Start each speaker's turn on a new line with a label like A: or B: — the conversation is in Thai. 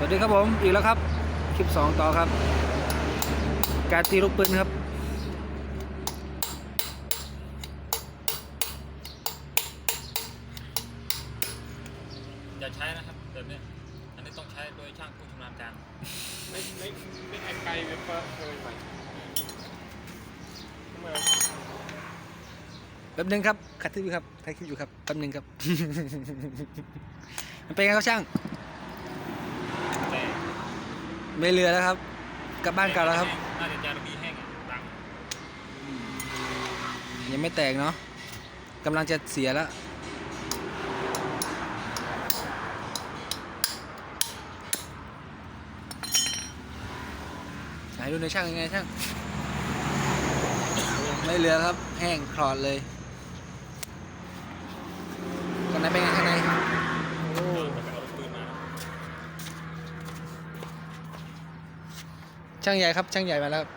A: สวัสดีครับผมอีกแล้วครับ คลิป 2 ต่อครับ การตีลูกปืนครับ
B: อย่าใช้นะครับแบบนี้อันนี้ต้องใช้โดยช่างผู้ชำนาญการ
C: ไม่ไม่ไม่ไอไกลเว็บเปอร์เคยไปทำไม
A: แป๊บนึงครับคัดคลิปอยู่ครับถ่ายคลิปอยู่ครับแป๊บนึงครับ มันเป็นไงครับช่าง
B: แต่
A: ไม่เหลือแล้วครับ กลับบ้านเก่าแล้วครับ
B: น่าจะจาระบีแห้งอะดัง
A: ยังไม่แตกเนาะกำลังจะเสียแล้ว ไหนดูในอยช่างยังไงช่าง ไม่เหลือครับ แห้งคลอดเลยข้างในเป็นไงข้างใน
B: โอ้มันเอาปืนมา
A: ช่างใหญ่ครับ ช่างใหญ่มาแล้วครับ